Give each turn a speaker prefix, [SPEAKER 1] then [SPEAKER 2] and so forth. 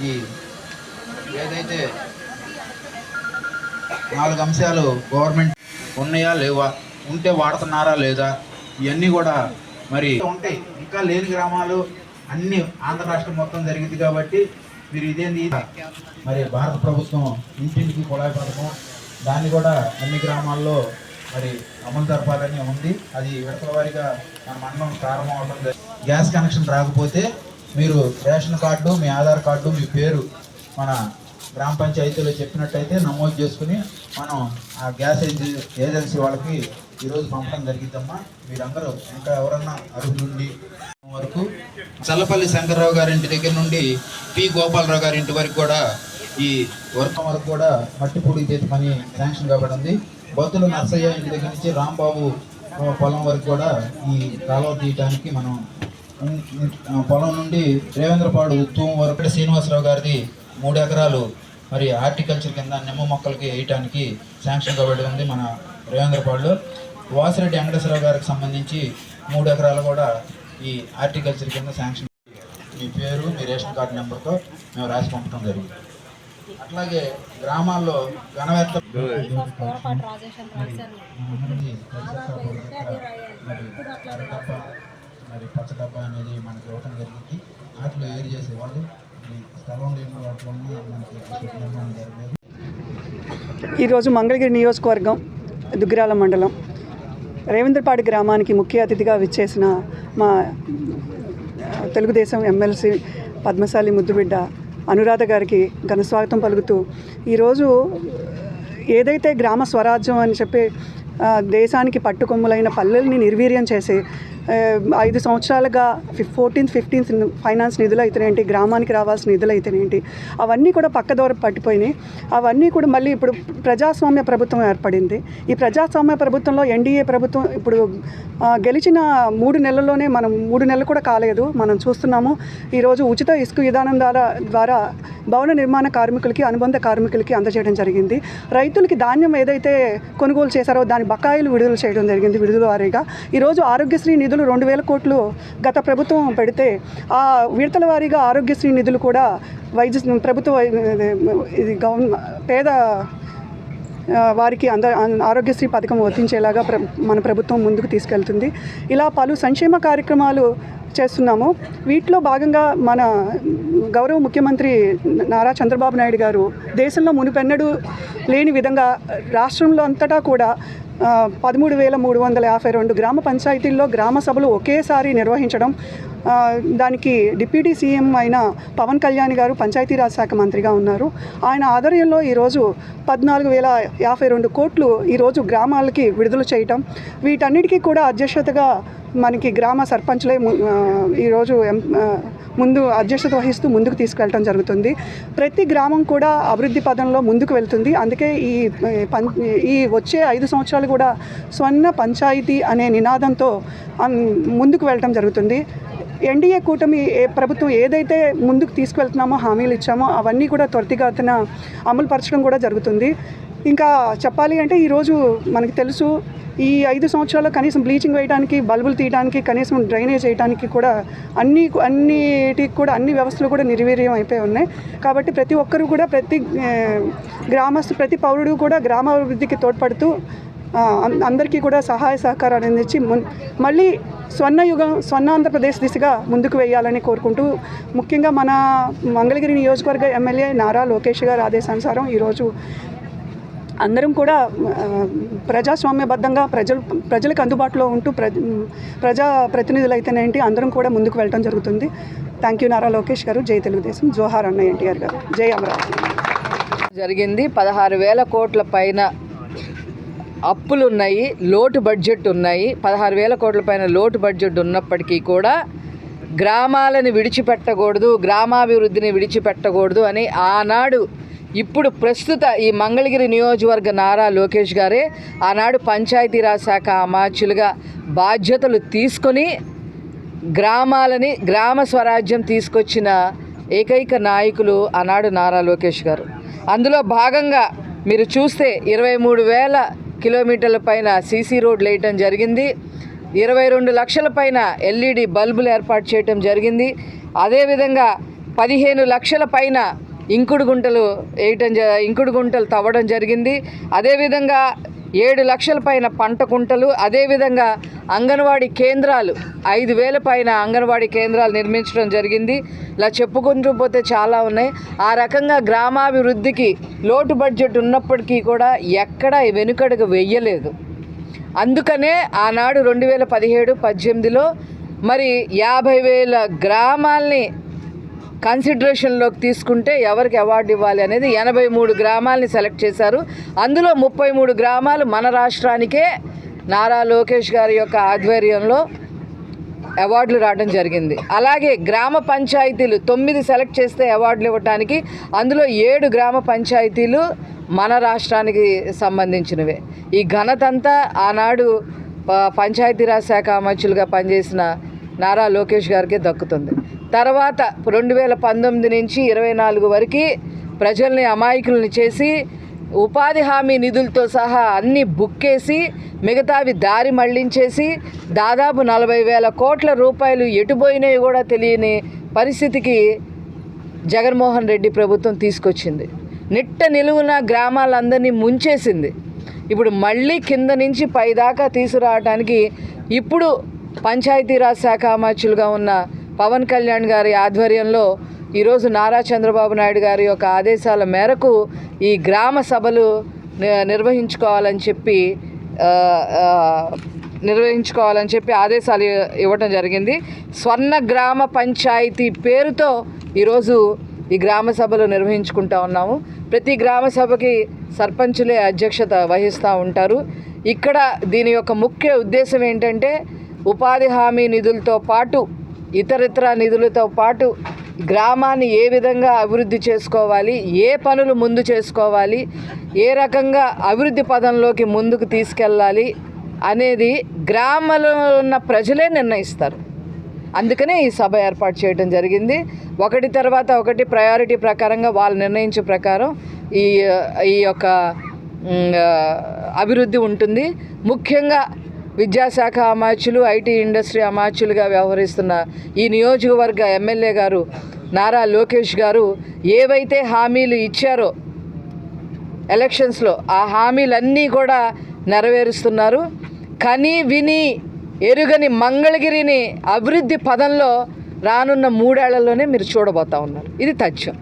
[SPEAKER 1] ఈ ఏదైతే నాలుగు అంశాలు గవర్నమెంట్ ఉన్నాయా లేవా? ఉంటే వాడుతున్నారా లేదా? ఇవన్నీ కూడా మరి ఉంటాయి ఇంకా లేని గ్రామాలు అన్ని ఆంధ్ర రాష్ట్రం మొత్తం జరిగింది కాబట్టి మీరు ఇదేంది? మరి భారత ప్రభుత్వం ఇంటింటికి కుళాయి పథకం దాన్ని కూడా అన్ని గ్రామాల్లో మరి అమలు జరపాలని ఉంది. అది విడతల వారీగా మన మండలం ప్రారంభం అవడం గ్యాస్ కనెక్షన్ రాకపోతే మీరు రేషన్ కార్డు మీ ఆధార్ కార్డు మీ పేరు మన గ్రామ పంచాయతీలో చెప్పినట్టయితే నమోదు చేసుకుని మనం ఆ గ్యాస్ ఏజెన్సీ ఏజెన్సీ వాళ్ళకి ఈరోజు పంపడం జరిగిద్దమ్మా మీరందరూ ఇంకా ఎవరన్నా అర్హులుండి వరకు చల్లపల్లి శంకర్రావు గారి ఇంటి దగ్గర నుండి పి గోపాలరావు గారి ఇంటి వరకు కూడా ఈ వర్గం వరకు కూడా మట్టి పొడి చేతి పని శాంక్షన్ కాబడింది. బొత్తుల నర్సయ్య ఇంటి దగ్గర నుంచి రాంబాబు పొలం వరకు కూడా ఈ కాలువ తీయటానికి మనం పొలం నుండి రేవేంద్రపాడు ఉత్తవం వరకు శ్రీనివాసరావు గారిది మూడు ఎకరాలు మరి హార్టికల్చర్ కింద నిమ్మ మొక్కలకి వేయటానికి శాంక్షన్ కాబట్టి ఉంది మన రేవేంద్రపాడులో వాసిరెడ్డి వెంకటేశ్వరరావు గారికి సంబంధించి మూడు ఎకరాలు కూడా ఈ హార్టికల్చర్ కింద శాంక్షన్ మీ పేరు మీ రేషన్ కార్డు నెంబర్తో మేము రాసి పంపడం జరిగింది అట్లాగే గ్రామాల్లో ఘనవేత్త మరి పచ్చ డబ్బా అనేది మనకి ఇవ్వటం జరిగింది. వాటిలో ఏరు చేసేవాళ్ళు. స్థలం లేని వాటిలో మనకి నిర్మాణం జరగలేదు.
[SPEAKER 2] ఈరోజు మంగళగిరి నియోజకవర్గం దుగ్గిరాల మండలం. రేవేంద్రపాడు గ్రామానికి ముఖ్య అతిథిగా విచ్చేసిన మా తెలుగుదేశం ఎమ్మెల్సీ పద్మశాలి ముద్దుబిడ్డ అనురాధ గారికి ఘన స్వాగతం పలుకుతూ ఈరోజు ఏదైతే గ్రామ స్వరాజ్యం అని చెప్పి దేశానికి పట్టుకొమ్ములైన పల్లెల్ని నిర్వీర్యం చేసి ఐదు సంవత్సరాలుగా ఫిఫ్ ఫోర్టీన్త్ ఫిఫ్టీన్త్ ఫైనాన్స్ నిధులు అయితేనేంటి గ్రామానికి రావాల్సిన నిధులు అయితేనేంటి అవన్నీ కూడా పక్కదోర పట్టిపోయినాయి. అవన్నీ కూడా మళ్ళీ ఇప్పుడు ప్రజాస్వామ్య ప్రభుత్వం ఏర్పడింది. ఈ ప్రజాస్వామ్య ప్రభుత్వంలో ఎన్డీఏ ప్రభుత్వం ఇప్పుడు గెలిచిన మూడు నెలల్లోనే మనం మూడు నెలలు కూడా కాలేదు. మనం చూస్తున్నాము ఈరోజు ఉచిత ఇసుక విధానం ద్వారా ద్వారా భవన నిర్మాణ కార్మికులకి అనుబంధ కార్మికులకి అందజేయడం జరిగింది. రైతులకి ధాన్యం ఏదైతే కొనుగోలు చేశారో దాని బకాయిలు విడుదల చేయడం జరిగింది విడుదల వారీగా. ఈరోజు ఆరోగ్యశ్రీ నిధులు రెండు వేల కోట్లు గత ప్రభుత్వం పెడితే ఆ విడతల వారీగా ఆరోగ్యశ్రీ నిధులు కూడా వైద్య ప్రభుత్వ ఇది గవర్న పేద వారికి అంద ఆరోగ్యశ్రీ పథకం వర్తించేలాగా ప్ర మన ప్రభుత్వం ముందుకు తీసుకెళ్తుంది. ఇలా పలు సంక్షేమ కార్యక్రమాలు చేస్తున్నాము. వీటిలో భాగంగా మన గౌరవ ముఖ్యమంత్రి నారా చంద్రబాబు నాయుడు గారు దేశంలో మునుపెన్నడూ లేని విధంగా రాష్ట్రంలో అంతటా కూడా పదమూడు వేల మూడు వందల యాభై రెండు గ్రామ పంచాయతీల్లో గ్రామ సభలు ఒకేసారి నిర్వహించడం దానికి డిప్యూటీ సీఎం అయిన పవన్ కళ్యాణ్ గారు పంచాయతీరాజ్ శాఖ మంత్రిగా ఉన్నారు. ఆయన ఆధ్వర్యంలో ఈరోజు పద్నాలుగు వేల యాభై రెండు కోట్లు ఈరోజు గ్రామాలకి విడుదల చేయటం. వీటన్నిటికీ కూడా అధ్యక్షతగా మనకి గ్రామ సర్పంచ్లే ము- ఈరోజు ఎం- ముందు అధ్యక్షత వహిస్తూ ముందుకు తీసుకెళ్ళటం జరుగుతుంది. ప్రతి గ్రామం కూడా అభివృద్ధి పదంలో ముందుకు వెళ్తుంది. అందుకే ఈ పం ఈ వచ్చే ఐదు సంవత్సరాలు కూడా స్వర్ణ పంచాయతీ అనే నినాదంతో ముందుకు వెళ్ళటం జరుగుతుంది. ఎన్డీఏ కూటమి ఏ ప్రభుత్వం ఏదైతే ముందుకు తీసుకువెళ్తున్నామో హామీలు ఇచ్చామో అవన్నీ కూడా త్వరితగతిన అమలు పరచడం కూడా జరుగుతుంది. ఇంకా చెప్పాలి అంటే ఈరోజు మనకి తెలుసు ఈ ఐదు సంవత్సరాల్లో కనీసం బ్లీచింగ్ వేయడానికి బల్బులు తీయడానికి కనీసం డ్రైనేజ్ వేయడానికి కూడా అన్ని అన్నిటికి కూడా అన్ని వ్యవస్థలు కూడా నిర్వీర్యం అయిపోయి ఉన్నాయి. కాబట్టి ప్రతి ఒక్కరూ కూడా ప్రతి గ్రామస్తు ప్రతి పౌరుడు కూడా గ్రామాభివృద్ధికి తోడ్పడుతూ అందరికీ కూడా సహాయ సహకారాలు అందించి మున్ మళ్ళీ స్వర్ణయుగం స్వర్ణ ఆంధ్రప్రదేశ్ దిశగా ముందుకు వేయాలని కోరుకుంటూ ముఖ్యంగా మన మంగళగిరి నియోజకవర్గ ఎమ్మెల్యే నారా లోకేష్ గారి ఆదేశానుసారం ఈరోజు అందరం కూడా ప్రజాస్వామ్యబద్ధంగా ప్రజలు ప్రజలకు అందుబాటులో ఉంటూ ప్ర ప్రజా ప్రతినిధులు అయితేనేంటి అందరం కూడా ముందుకు వెళ్ళడం జరుగుతుంది. థ్యాంక్ యూ నారా లోకేష్ గారు. జై తెలుగుదేశం. జోహార్ అన్న ఎన్టీఆర్ గారు. జై అమరావతి.
[SPEAKER 3] జరిగింది పదహారు వేల కోట్ల పైన అప్పులు ఉన్నాయి లోటు బడ్జెట్ ఉన్నాయి. పదహారు వేల కోట్ల పైన లోటు బడ్జెట్ ఉన్నప్పటికీ కూడా గ్రామాలను విడిచిపెట్టకూడదు గ్రామాభివృద్ధిని విడిచిపెట్టకూడదు అని ఆనాడు ఇప్పుడు ప్రస్తుత ఈ మంగళగిరి నియోజకవర్గ నారా లోకేష్ గారే ఆనాడు పంచాయతీరాజ్ శాఖ అమాత్యులుగా బాధ్యతలు తీసుకొని గ్రామాలని గ్రామ స్వరాజ్యం తీసుకొచ్చిన ఏకైక నాయకులు ఆనాడు నారా లోకేష్ గారు. అందులో భాగంగా మీరు చూస్తే ఇరవై మూడు వేల కిలోమీటర్ల పైన సీసీ రోడ్లు వేయటం జరిగింది. ఇరవై రెండు లక్షల పైన ఎల్ఈడి బల్బులు ఏర్పాటు చేయటం జరిగింది. అదేవిధంగా పదిహేను లక్షల పైన ఇంకుడు గుంటలు వేయటం జ ఇంకుడు గుంటలు తవ్వడం జరిగింది. అదేవిధంగా ఏడు లక్షల పైన పంట కుంటలు అదేవిధంగా అంగన్వాడీ కేంద్రాలు ఐదు వేల పైన అంగన్వాడీ కేంద్రాలు నిర్మించడం జరిగింది. ఇలా చెప్పుకుంటూ పోతే చాలా ఉన్నాయి. ఆ రకంగా గ్రామాభివృద్ధికి లోటు బడ్జెట్ ఉన్నప్పటికీ కూడా ఎక్కడ వెనుకడుగు వెయ్యలేదు అందుకనే ఆనాడు రెండు వేల పదిహేడు పద్దెనిమిదిలో మరి యాభై వేల గ్రామాల్ని కన్సిడరేషన్లోకి తీసుకుంటే ఎవరికి అవార్డు ఇవ్వాలి అనేది ఎనభై మూడు గ్రామాలని సెలెక్ట్ చేశారు. అందులో ముప్పై మూడు గ్రామాలు మన రాష్ట్రానికే నారా లోకేష్ గారి యొక్క ఆధ్వర్యంలో అవార్డులు రావడం జరిగింది. అలాగే గ్రామ పంచాయతీలు తొమ్మిది సెలెక్ట్ చేస్తే అవార్డులు ఇవ్వటానికి అందులో ఏడు గ్రామ పంచాయతీలు మన రాష్ట్రానికి సంబంధించినవే. ఈ ఘనతంతా ఆనాడు ప- పంచాయతీరాజ్ శాఖ అమర్చులుగా పనిచేసిన నారా లోకేష్ గారికి దక్కుతుంది. తర్వాత రెండు వేల పంతొమ్మిది నుంచి ఇరవై నాలుగు వరకు ప్రజల్ని అమాయకుల్ని చేసి ఉపాధి హామీ నిధులతో సహా అన్ని బుక్కేసి మిగతావి దారి మళ్ళించేసి దాదాపు నలభై వేల కోట్ల రూపాయలు ఎటుపోయినాయి కూడా తెలియని పరిస్థితికి జగన్మోహన్ రెడ్డి ప్రభుత్వం తీసుకొచ్చింది. నిట్ట నిలువున గ్రామాలందరినీ ముంచేసింది. ఇప్పుడు మళ్ళీ కింద నుంచి పైదాకా తీసుకురావడానికి ఇప్పుడు పంచాయతీరాజ్ శాఖ అమర్చులుగా ఉన్న పవన్ కళ్యాణ్ గారి ఆధ్వర్యంలో ఈరోజు నారా చంద్రబాబు నాయుడు గారి యొక్క ఆదేశాల మేరకు ఈ గ్రామ సభలు నిర్వహించుకోవాలని చెప్పి నిర్వహించుకోవాలని చెప్పి ఆదేశాలు ఇవ్వటం జరిగింది. స్వర్ణ గ్రామ పంచాయతీ పేరుతో ఈరోజు ఈ గ్రామ సభలు నిర్వహించుకుంటా ఉన్నాము. ప్రతి గ్రామ సభకి సర్పంచులే అధ్యక్షత వహిస్తూ ఉంటారు. ఇక్కడ దీని యొక్క ముఖ్య ఉద్దేశం ఏంటంటే ఉపాధి హామీ నిధులతో పాటు ఇతరితర నిధులతో పాటు గ్రామాన్ని ఏ విధంగా అభివృద్ధి చేసుకోవాలి ఏ పనులు ముందు చేసుకోవాలి ఏ రకంగా అభివృద్ధి పదంలోకి ముందుకు తీసుకెళ్ళాలి అనేది గ్రామంలో ఉన్న ప్రజలే నిర్ణయిస్తారు. అందుకనే ఈ సభ ఏర్పాటు చేయడం జరిగింది. ఒకటి తర్వాత ఒకటి ప్రయారిటీ ప్రకారంగా వాళ్ళు నిర్ణయించే ప్రకారం ఈ ఈ యొక్క అభివృద్ధి ఉంటుంది. ముఖ్యంగా విద్యాశాఖ అమాత్యులు ఐటీ ఇండస్ట్రీ అమాత్యులుగా వ్యవహరిస్తున్న ఈ నియోజకవర్గ ఎమ్మెల్యే గారు నారా లోకేష్ గారు ఏవైతే హామీలు ఇచ్చారో ఎలక్షన్స్లో ఆ హామీలన్నీ కూడా నెరవేరుస్తున్నారు. కని విని ఎరుగని మంగళగిరిని అభివృద్ధి పదంలో రానున్న మూడేళ్ళలోనే మీరు చూడబోతా ఉన్నారు. ఇది తథ్యం.